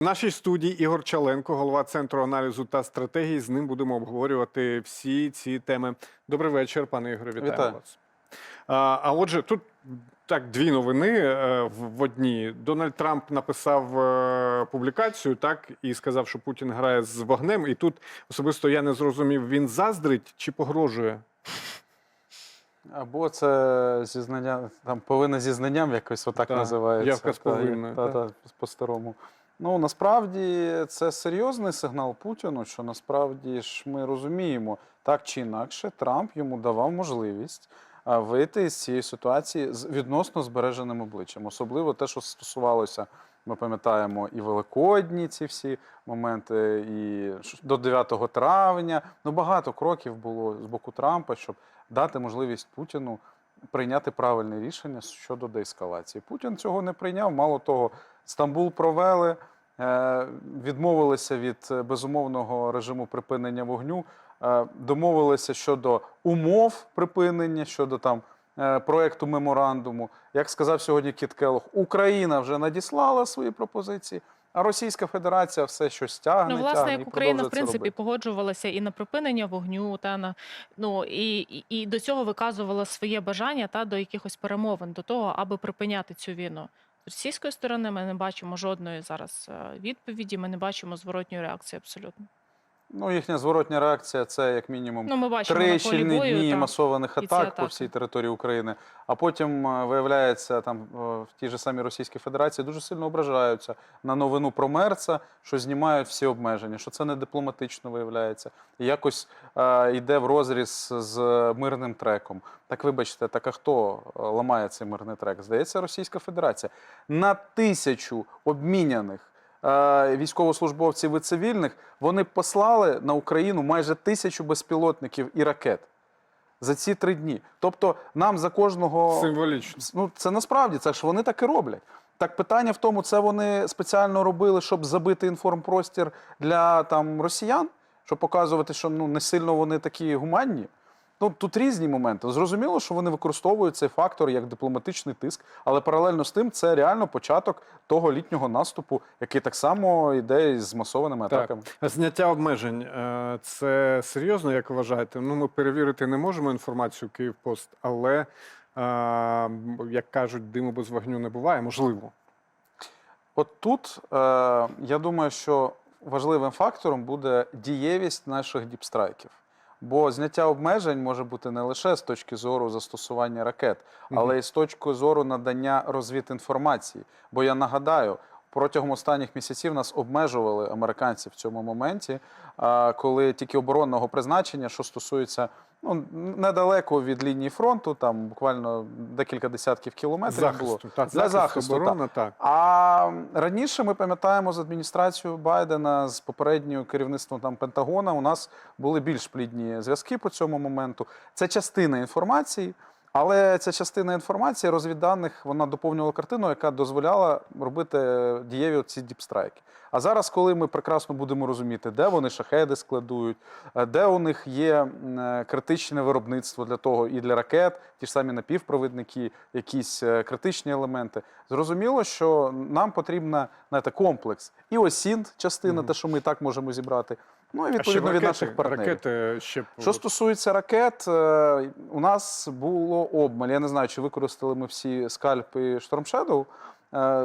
В нашій студії Ігор Чаленко, голова центру аналізу та стратегії. З ним будемо обговорювати всі ці теми. Добрий вечір, пане Ігоре. Вітаю, Вітаю. вас. А, а отже, тут так дві новини е, в, одній. Дональд Трамп написав е, публікацію, так і сказав, що Путін грає з вогнем. І тут особисто я не зрозумів, він заздрить чи погрожує. Або це зізнання, там повинна зізнанням якось отак Так, називається. явка з Та, повинною, Та, так. та, по-старому. Ну, насправді це серйозний сигнал Путіну, що насправді ж ми розуміємо, так чи інакше, Трамп йому давав можливість вийти з цієї ситуації з відносно збереженим обличчям. Особливо те, що стосувалося, ми пам'ятаємо, і Великодні ці всі моменти, і до 9 травня. Ну, багато кроків було з боку Трампа, щоб дати можливість Путіну прийняти правильне рішення щодо деескалації. Путін цього не прийняв. Мало того, Стамбул провели, е, відмовилися від е, безумовного режиму припинення вогню, е, домовилися щодо умов припинення, щодо там. Проекту меморандуму, як сказав сьогодні Кіт Келох, Україна вже надіслала свої пропозиції, а Російська Федерація все щось тягне. Ну, власне, тягне і як Україна в принципі робити. погоджувалася і на припинення вогню, та на ну і, і, і до цього виказувала своє бажання та до якихось перемовин, до того, аби припиняти цю війну. Російської сторони ми не бачимо жодної зараз е, відповіді. Ми не бачимо зворотньої реакції абсолютно. Ну, їхня зворотня реакція це як мінімум Ну, ми бачимо три щільні бою. дні та. масованих атак по всій території України. А потім е, виявляється, там е, в тій же самій Російській Федерації дуже сильно ображаються на новину про Мерца, що знімають всі обмеження, що це не дипломатично виявляється. І якось е, йде в розріз з мирним треком. Так вибачте, так а хто е, ламає цей мирний трек? Здається, Російська Федерація на тисячу обміняних військовослужбовців і цивільних, вони послали на Україну майже тисячу безпілотників і ракет за ці три дні. Тобто нам за кожного Символічно. ну це насправді це ж вони так і роблять. Так питання в тому, це вони спеціально робили, щоб забити інформпростір для там росіян, щоб показувати, що ну не сильно вони такі гуманні. Ну тут різні моменти. Зрозуміло, що вони використовують цей фактор як дипломатичний тиск, але паралельно з тим це реально початок того літнього наступу, який так само йде із змасованими Так. атаками. Зняття обмежень е, це серйозно, як вважаєте? Ну, ми перевірити не можемо інформацію Київпост, але е, як кажуть, диму без вогню не буває, можливо. От тут е, я думаю, що важливим фактором буде дієвість наших діпстрайків. Бо зняття обмежень може бути не лише з точки зору застосування ракет, але й з точки зору надання розвід інформації. Бо я нагадаю, протягом останніх місяців нас обмежували американці в цьому моменті, коли тільки оборонного призначення, що стосується ну, недалеко від лінії фронту, там буквально декілька десятків кілометрів було. Захисту, так, Для захист, захисту, оборона, так. А раніше ми пам'ятаємо з адміністрацією Байдена, з попередньою керівництвом там Пентагона. У нас були більш плідні зв'язки по цьому моменту. Це частина інформації, але ця частина інформації розвідданих вона доповнювала картину, яка дозволяла робити дієві ці діпстрайки. А зараз, коли ми прекрасно будемо розуміти, де вони шахеди складують, е, де у них є е, критичне виробництво для того і для ракет, ті ж самі напівпровідники, якісь е, критичні елементи. Зрозуміло, що нам потрібна знаєте, комплекс і осінт, частина, Мгм. те, що ми і так можемо зібрати. Ну і А відповідно від ракети, наших партнерів. ракети ще Що стосується ракет, е, у нас було обмаль. Я не знаю, чи використали ми всі скальпи штормшедов.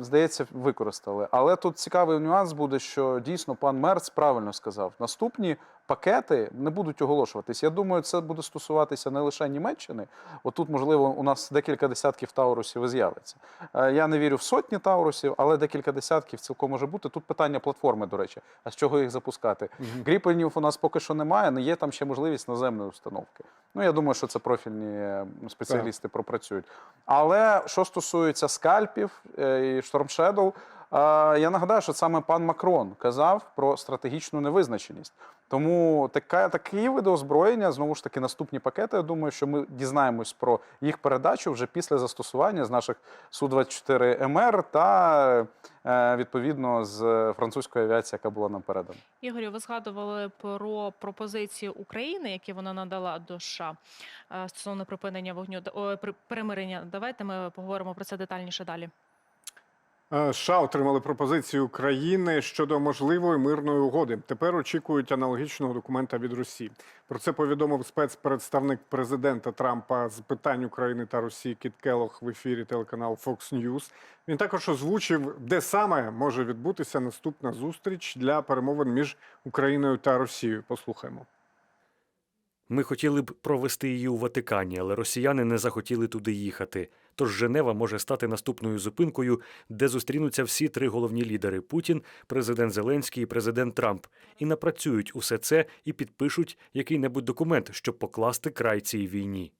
Здається, використали. Але тут цікавий нюанс буде, що дійсно пан Мерц правильно сказав: наступні пакети не будуть оголошуватись. Я думаю, це буде стосуватися не лише Німеччини. Отут, можливо, у нас декілька десятків таурусів і з'явиться. Е, Я не вірю в сотні таурусів, але декілька десятків цілком може бути. Тут питання платформи, до речі, а з чого їх запускати? Гріпенів у нас поки що немає, не є там ще можливість наземної установки. Ну, я думаю, що це профільні е, спеціалісти пропрацюють. Але що стосується скальпів е, і е, я нагадаю, що саме пан Макрон казав про стратегічну невизначеність. Тому така, такі види озброєння, знову ж таки, наступні пакети. Я думаю, що ми дізнаємось про їх передачу вже після застосування з наших Су-24 МР та е, відповідно з французької авіації, яка була нам передана. Ігорю, ви згадували про пропозиції України, які вона надала до США е, стосовно припинення вогню о, при- перемирення. Давайте ми поговоримо про це детальніше далі. Е, США отримали пропозицію України щодо можливої мирної угоди. Тепер очікують аналогічного документа від Росії. Про це повідомив спецпредставник президента Трампа з питань України та Росії Кіт Келох в ефірі телеканалу Fox News. Він також озвучив, де саме може відбутися наступна зустріч для перемовин між Україною та Росією. Послухаймо. Ми хотіли б провести її у Ватикані, але росіяни не захотіли туди їхати. Тож Женева може стати наступною зупинкою, де зустрінуться всі три головні лідери: Путін, президент Зеленський і президент Трамп, і напрацюють усе це і підпишуть який-небудь документ, щоб покласти край цій війні.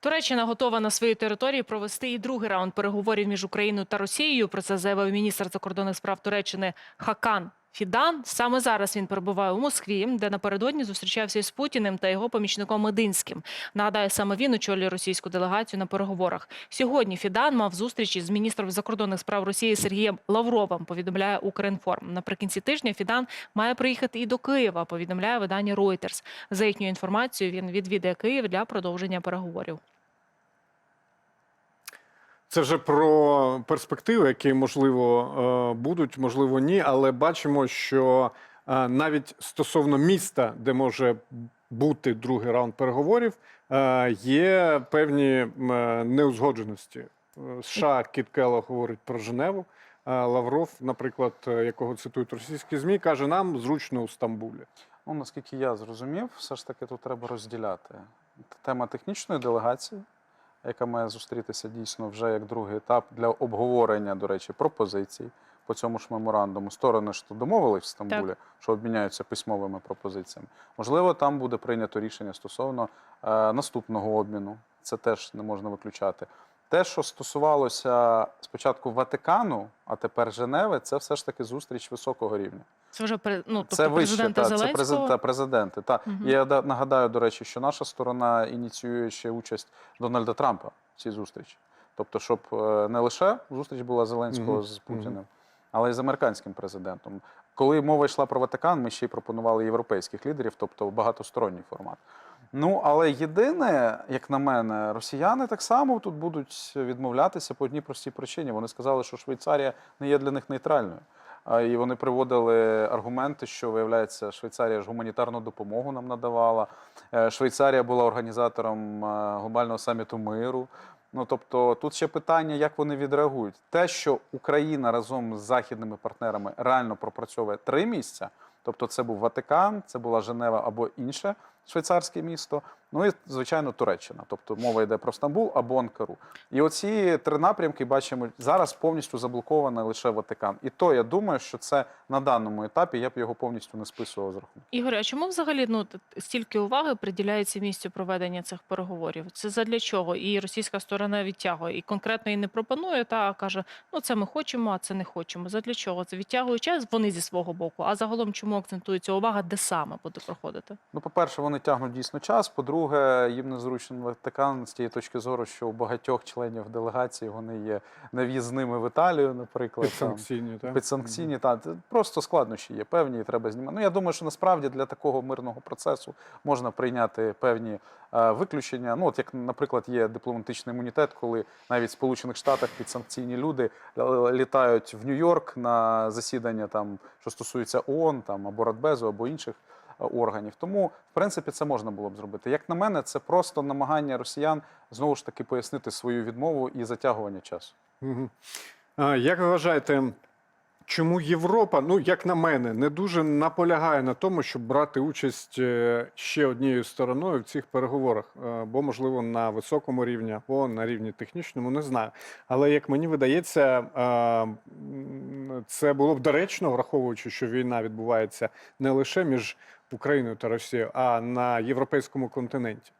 Туреччина готова на своїй території провести і другий раунд переговорів між Україною та Росією. Про це заявив міністр закордонних справ Туреччини Хакан Фідан. Саме зараз він перебуває у Москві, де напередодні зустрічався із Путіним та його помічником Мединським. Нагадаю, саме він очолює російську делегацію на переговорах. Сьогодні Фідан мав зустріч із міністром закордонних справ Росії Сергієм Лавровим. Повідомляє Укрінформ. Наприкінці тижня Фідан має приїхати і до Києва. Повідомляє видання Reuters. За їхньою інформацією, він відвідає Київ для продовження переговорів. Це вже про перспективи, які можливо е, будуть, можливо, ні. Але бачимо, що е, навіть стосовно міста, де може бути другий раунд переговорів, е, є певні неузгодженості. США Кіт Келлог говорить про Женеву. Лавров, наприклад, якого цитують російські змі, каже: нам зручно у Стамбулі. Ну, наскільки я зрозумів, все ж таки тут треба розділяти. Тема технічної делегації, яка має зустрітися дійсно вже як другий етап для обговорення, до речі, пропозицій по цьому ж меморандуму. Сторони ж домовились в Стамбулі, що обміняються письмовими пропозиціями. Можливо, там буде прийнято рішення стосовно е, наступного обміну. Це теж не можна виключати. Те, що стосувалося спочатку Ватикану, а тепер Женеви, це все ж таки зустріч високого рівня. Це вже ну, тобто Це вище, президента та, це президента, президенти. Та. Мгм. Я да- нагадаю, до речі, що наша сторона ініціює ще участь Дональда Трампа в цій зустрічі. Тобто, щоб е, не лише зустріч була Зеленського Мгм. з Путіним, але й з американським президентом. Коли мова йшла про Ватикан, ми ще й пропонували європейських лідерів, тобто багатосторонній формат. Ну, але єдине, як на мене, росіяни так само тут будуть відмовлятися по одній простій причині. Вони сказали, що Швейцарія не є для них нейтральною. І вони приводили аргументи, що виявляється, Швейцарія ж гуманітарну допомогу нам надавала. Е, Швейцарія була організатором е, глобального саміту миру. Ну тобто, тут ще питання, як вони відреагують. Те, що Україна разом з західними партнерами реально пропрацьовує три місця. Тобто, це був Ватикан, це була Женева або інше швейцарське місто. Ну і звичайно Туреччина. Тобто мова йде про Стамбул або Анкару. І оці три напрямки бачимо зараз повністю заблоковано лише Ватикан. І то я думаю, що це на даному етапі я б його повністю не списував з рахунку. Ігор, а чому взагалі ну стільки уваги приділяється місцю проведення цих переговорів? Це задля чого? І російська сторона відтягує і конкретно і не пропонує, та а каже: ну це ми хочемо, а це не хочемо. Задля чого? Це відтягує час вони зі свого боку. А загалом чому акцентується увага, де саме буде проходити? Ну, по-перше, вони тягнуть дійсно час. По-друге, їм незручно Ватикан з тієї точки зору, що у багатьох членів делегації вони є нев'їзними в Італію, наприклад. Підсанкційні, так? Підсанкційні, та просто складнощі є певні, і треба знімати. Ну я думаю, що насправді для такого мирного процесу можна прийняти певні е, виключення. Ну, от як, наприклад, є дипломатичний імунітет, коли навіть в Сполучених Штатах підсанкційні люди е, літають в Нью-Йорк на засідання, там що стосується ООН, там або Радбезу, або інших органів. Тому, в принципі, це можна було б зробити. Як на мене, це просто намагання росіян знову ж таки пояснити свою відмову і затягування часу. Як ви вважаєте, чому Європа, ну як на мене, не дуже наполягає на тому, щоб брати участь е, ще однією стороною в цих переговорах? Е, Бо, можливо, на високому рівні або на рівні технічному, не знаю. Але як мені видається, е, це було б доречно, враховуючи, що війна відбувається не лише між Україною та Росією, а на європейському континенті.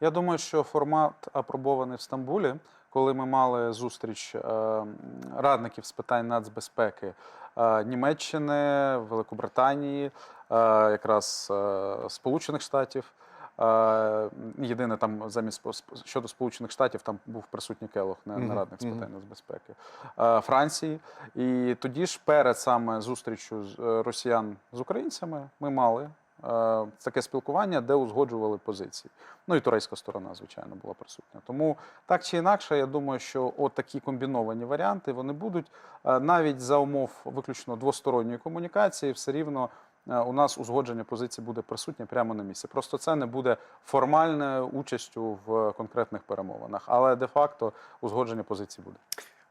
Я думаю, що формат апробований в Стамбулі, коли ми мали зустріч е, радників з питань нацбезпеки е, Німеччини, Великобританії, е, якраз Сполучених Штатів. Єдине там замість щодо Сполучених Штатів там був присутній Келох, не, не радник з питань нацбезпеки Франції. І тоді ж перед саме зустрічю з росіян з українцями ми мали таке спілкування, де узгоджували позиції. Ну і турецька сторона, звичайно, була присутня. Тому так чи інакше, я думаю, що от такі комбіновані варіанти вони будуть Е, навіть за умов виключно двосторонньої комунікації, все рівно е, у нас узгодження позицій буде присутнє прямо на місці. Просто це не буде формальною участю в конкретних перемовинах, але де-факто узгодження позицій буде.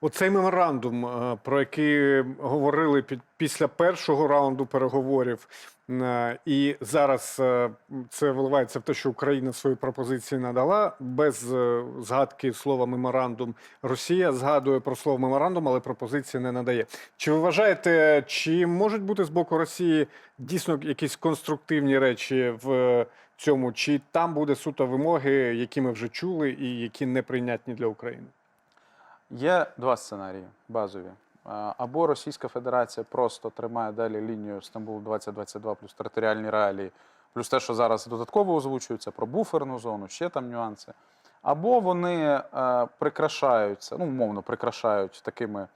Оцей меморандум, е, про який говорили під, після першого раунду переговорів, е, і зараз е, це виливається в те, що Україна свої пропозиції надала без згадки слова меморандум. Росія згадує про слово меморандум, але пропозиції не надає. Чи ви вважаєте, чи можуть бути з боку Росії дійсно якісь конструктивні речі в цьому, чи там буде суто вимоги, які ми вже чули, і які неприйнятні для України? Є два сценарії базові. Або Російська Федерація просто тримає далі лінію Стамбул 2022 плюс територіальні реалії, плюс те, що зараз додатково озвучується про буферну зону, ще там нюанси. Або вони е, прикрашаються, ну, умовно прикрашають такими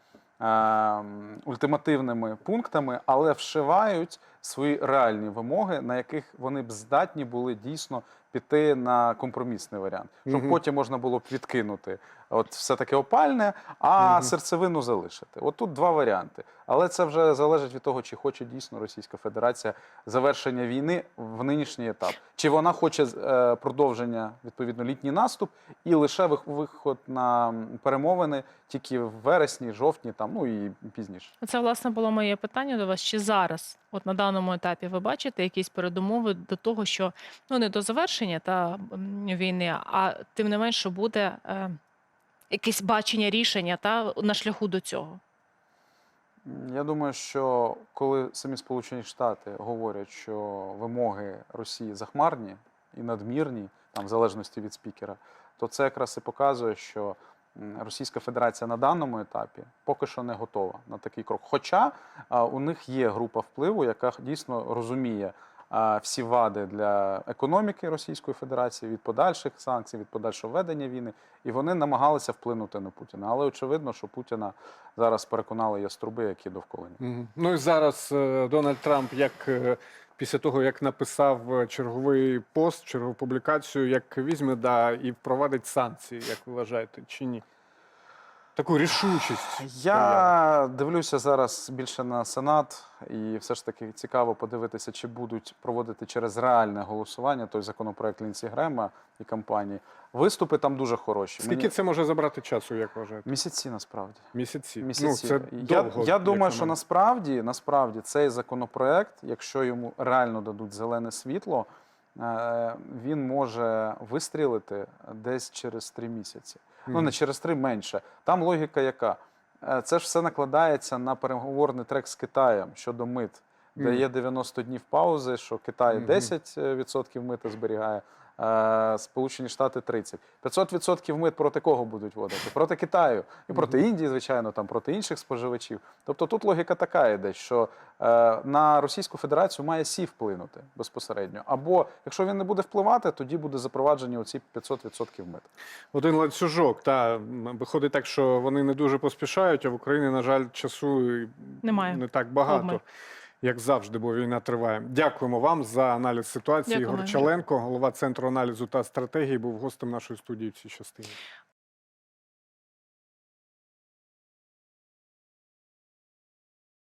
е, ультимативними пунктами, але вшивають свої реальні вимоги, на яких вони б здатні були дійсно піти на компромісний варіант, щоб Мгм. потім можна було б відкинути от все таке опальне, а Мгм. серцевину залишити. От тут два варіанти. Але це вже залежить від того, чи хоче дійсно Російська Федерація завершення війни в нинішній етап. Чи вона хоче е, продовження відповідно літній наступ і лише вих- виход на перемовини тільки в вересні, жовтні, там ну і пізніше. Це власне було моє питання до вас. Чи зараз, от на даному етапі, ви бачите якісь передумови до того, що ну не до завершення та війни, а тим не менше буде е, якесь бачення рішення та на шляху до цього? Я думаю, що коли самі Сполучені Штати говорять, що вимоги Росії захмарні і надмірні, там в залежності від спікера, то це якраз і показує, що Російська Федерація на даному етапі поки що не готова на такий крок. Хоча у них є група впливу, яка дійсно розуміє всі вади для економіки Російської Федерації від подальших санкцій, від подальшого ведення війни, і вони намагалися вплинути на Путіна. Але очевидно, що Путіна зараз переконали яструби, які довкола нього. Ну і зараз е, Дональд Трамп, як е, після того, як написав е, черговий пост, чергову публікацію, як візьме да, і впровадить санкції, як ви вважаєте, чи ні? Таку рішучість. Я дивлюся зараз більше на Сенат, і все ж таки цікаво подивитися, чи будуть проводити через реальне голосування той законопроект Лінсі Грема і компанії. Виступи там дуже хороші. Скільки Мені- це може забрати часу, як вважаєте? Місяці насправді. Місяці. Місяці. Ну, це я, довго, я думаю, що насправді, насправді цей законопроект, якщо йому реально дадуть зелене світло, він може вистрілити десь через три місяці. Ну, не через три менше. Там логіка яка? Е, Це ж все накладається на переговорний трек з Китаєм щодо мит, де є 90 днів паузи, що Китай Мгм. 10% мита зберігає, е, Сполучені Штати 30. 500% мит проти кого будуть вводити? Проти Китаю і проти Індії, звичайно, там проти інших споживачів. Тобто тут логіка така йде, що е, на Російську Федерацію має сі вплинути безпосередньо. Або якщо він не буде впливати, тоді буде запроваджені оці 500% мит. Один ланцюжок. Та виходить так, що вони не дуже поспішають, а в Україні, на жаль, часу Немає. не так багато. Обмаль. Як завжди, бо війна триває. Дякуємо вам за аналіз ситуації. Дякую, Ігор Чаленко, голова центру аналізу та стратегії, був гостем нашої студії в цій частині.